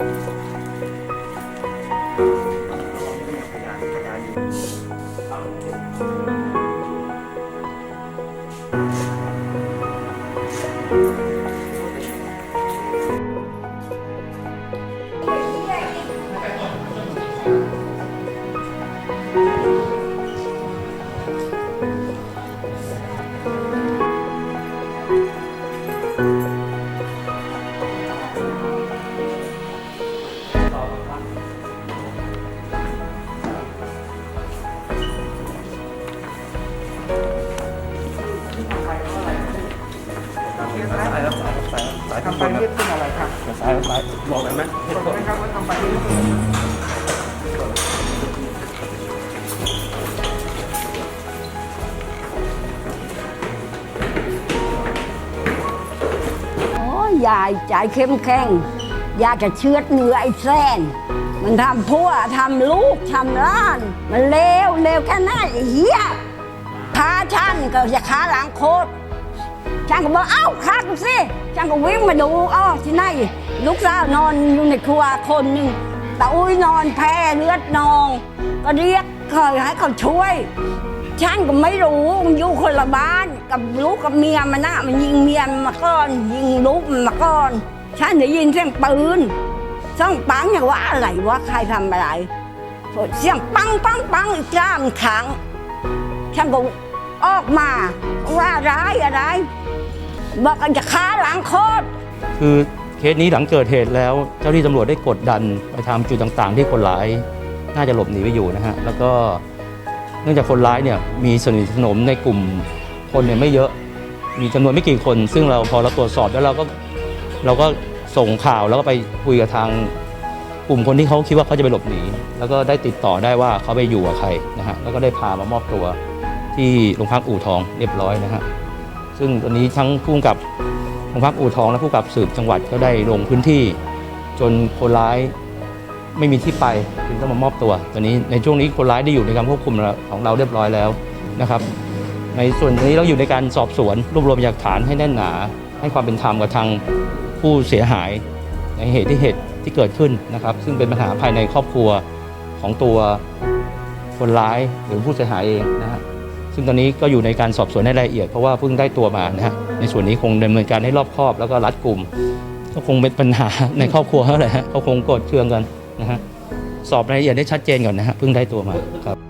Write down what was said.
thank you ทำไปเรียกขึ้นอะไรครับซ้ายซ้ายบอกได้ไหมบอกไหมครับว่าทำไปเรียกขึ้นโอ้ยยายใจเข้มแข็งอยากจะเชือดเนื้อไอ้แซนมันทำพัวทำลูกทำล้าน มันเลวเลวแค่ไหนไอ้เหี้ยขาฉันก็จะขาหลังโคตร ฉันก็บอกเอ้าขากูสิฉันก็วิ่งมาดูอ้อที่ไหนลูกสาวนอนอยู่ในครัวคนหนึ่งตาอุ้ยนอนแพ้เลือดนอง ก็เรียกเคยให้เขาช่วยฉันก็ไม่รู้มันอยู่คนละบ้านกับลูกกับเมียมันนะมันยิงเมียมาก่อนยิงลูกมาก่อนฉันได้ยินเสียงปืนซ่องปังอย่างว่าอะไรว่าใครทำอะไรเสียงปังปังปังอีกจ้ามครั้งฉันก็ ออกมา ว่าร้ายอะไร บอกกันจะฆ่าหลังโคตรคือเคสนี้หลังเกิดเหตุแล้ว เจ้าหน้าที่ตำรวจได้กดดันไปทำจุดต่างๆ ที่คนร้ายน่าจะหลบหนีไปอยู่นะฮะ แล้วก็เนื่องจากคนร้ายเนี่ยมีสนิทสนมในกลุ่มคนเนี่ยไม่เยอะ มีจำนวนไม่กี่คน ซึ่งเราพอเราตรวจสอบแล้วเราก็เราก็ส่งข่าวแล้วก็ไปคุยกับทางกลุ่มคนที่เขาคิดว่าเขาจะไปหลบหนี แล้วก็ได้ติดต่อได้ว่าเขาไปอยู่กับใครนะฮะ แล้วก็ได้พามามอบตัว ที่โรงพักอู่ทองเรียบร้อยนะฮะซึ่งตอนนี้ทั้งผู้กับโรงพักอู่ทองและผู้กับสืบจังหวัดก็ได้ลงพื้นที่ จนคนร้ายไม่มีที่ไปจึงต้องมามอบตัว ตอนนี้ในช่วงนี้คนร้ายได้อยู่ในการควบคุมของเราเรียบร้อยแล้วนะครับ ในส่วนนี้เราอยู่ในการสอบสวนรวบรวมหลักฐานให้แน่นหนา ให้ความเป็นธรรมกับทางผู้เสียหาย ในเหตุที่เหตุที่เกิดขึ้นนะครับ ซึ่งเป็นปัญหาภายในครอบครัวของตัวคนร้ายหรือผู้เสียหายเองนะฮะ ซึ่งตอนนี้ก็อยู่ในการสอบสวนในรายละเอียดเพราะว่าเพิ่งได้ตัวมานะฮะในส่วนนี้คงดำเนินการให้รอบคอบแล้วก็รัดกลุ่มก็คงเป็นปัญหาในครอบครัวเขาไหละฮะเขาคงโกรธเคืองกันนะฮะสอบรายละเอียดได้ชัดเจนก่อนนะฮะเพิ่งได้ตัวมาครับ